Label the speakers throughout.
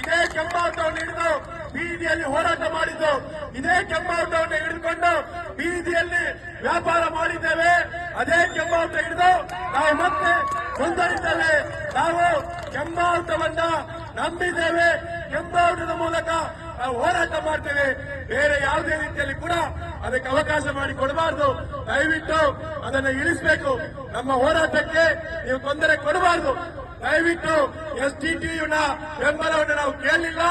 Speaker 1: ಇದೇ ಕೆಂಬಾಟವನ್ನು ಹಿಡಿದು ಬೀದಿಯಲ್ಲಿ ಹೋರಾಟ ಮಾಡಿದ್ದು, ಇದೇ ಕೆಂಬಾಟವನ್ನು ಹಿಡಿದುಕೊಂಡು ಬೀದಿಯಲ್ಲಿ ವ್ಯಾಪಾರ ಮಾಡಿದ್ದೇವೆ. ಅದೇ ಕೆಂಬಾಟ ಹಿಡಿದು ನಾವು ಮತ್ತೆ ಮುಂದರಿತೇವೆ ನಾವು ಕೆಂಬಾಟವನ್ನ ನಂಬಿದ್ದೇವೆ. ಕೆಂಬಾಟದ ಮೂಲಕ ನಾವು ಹೋರಾಟ ಮಾಡ್ತೇವೆ. ಬೇರೆ ಯಾವುದೇ ರೀತಿಯಲ್ಲಿ ಕೂಡ ಅದಕ್ಕೆ ಅವಕಾಶ ಮಾಡಿ ಕೊಡಬಾರದು ದಯವಿಟ್ಟು ಅದನ್ನು ಇಳಿಸಬೇಕು. ನಮ್ಮ ಹೋರಾಟಕ್ಕೆ ನೀವು ತೊಂದರೆ ಕೊಡಬಾರದು. ದಯವಿಟ್ಟು ಎಸ್ ಟಿ ಟಿಯುನ ಬೆಂಬಲವನ್ನು ನಾವು ಕೇಳಲಿಲ್ಲ.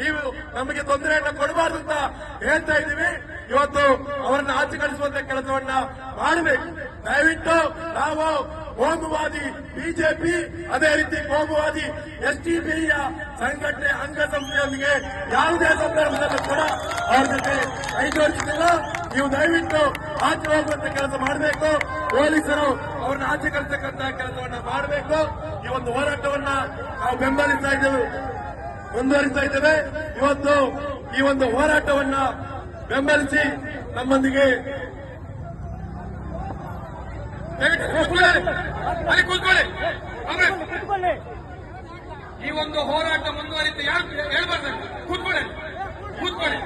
Speaker 1: ನೀವು ನಮಗೆ ತೊಂದರೆಯನ್ನು ಕೊಡಬಾರ್ದು ಅಂತ ಹೇಳ್ತಾ ಇದ್ದೀವಿ. ಇವತ್ತು ಅವರನ್ನು ಆಚೆ ಕಳಿಸುವಂತ ಕೆಲಸವನ್ನ ಮಾಡಬೇಕು. ದಯವಿಟ್ಟು ನಾವು ಕೋಮುವಾದಿ ಬಿಜೆಪಿ, ಅದೇ ರೀತಿ ಕೋಮುವಾದಿ ಎಸ್ ಟಿ ಯ ಸಂಘಟನೆ ಅಂಗಸಂಸ್ಥೆಯೊಂದಿಗೆ ಯಾವುದೇ ಸಂದರ್ಭದಲ್ಲೂ ಕೂಡ ಅವ್ರ ಜೊತೆ ಜೋಡಿಸುತ್ತಿಲ್ಲ ನೀವು ದಯವಿಟ್ಟು ಆಚೆ ಹೋಗುವಂತ ಕೆಲಸ ಮಾಡಬೇಕು. ಪೊಲೀಸರು ಅವ್ರನ್ನ ಆಚೆ ಕಳಿಸತಕ್ಕಂತಹ ಕೆಲಸವನ್ನ ಮಾಡಬೇಕು. ಈ ಒಂದು ಹೋರಾಟವನ್ನ ನಾವು ಬೆಂಬಲಿಸ್ತಾ ಇದ್ದೇವೆ. ಮುಂದುವರಿಸ್ತಾ ಇದ್ದೇವೆ. ಇವತ್ತು ಈ ಒಂದು ಹೋರಾಟವನ್ನ ಬೆಂಬಲಿಸಿ ನಮ್ಮೊಂದಿಗೆ
Speaker 2: ಈ ಒಂದು ಹೋರಾಟ ಮುಂದುವರಿತು ಯಾರು ಹೇಳ್ಬಾರ್ದು? ಕೂತ್ಕೊಳ್ಳಿ. ಕೂತ್ಕೊಳ್ಳಿ.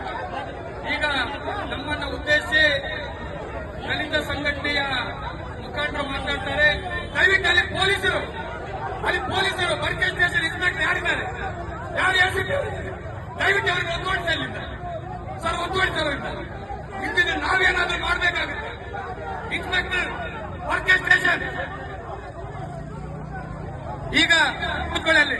Speaker 2: ನಮ್ಮನ್ನ ಉದ್ದೇಶಿಸಿ ದಲಿತ ಸಂಘಟನೆಯ ಮುಖಂಡರು ಮಾತಾಡ್ತಾರೆ. ದಯವಿಟ್ಟು ಅಲ್ಲಿ ಪೊಲೀಸರು ಅಲ್ಲಿ ಪೊಲೀಸರು ಬರ್ಕೆ ಸ್ಟೇಷನ್ ಇನ್ಸ್ಪೆಕ್ಟರ್ ಯಾರಿದ್ದಾರೆ? ಯಾರು ಹೇಳ್ತಿದ್ದಾರೆ ದಯವಿಟ್ಟು ಅವ್ರಿಗೆ ಒತ್ತುವಡಿಸಿ ಅಲ್ಲಿಂದ ಸರ್ ಒತ್ತುವಡಿಸಿ ಅವರಿಂದ ಇಂದಿನ ನಾವೇನಾದ್ರೂ ಮಾಡಬೇಕಾಗುತ್ತೆ? ಇನ್ಸ್ಪೆಕ್ಟರ್ ಬರ್ಕೆ ಸ್ಟೇಷನ್. ಈಗ ಕೂತ್ಕೊಳ್ಳಿ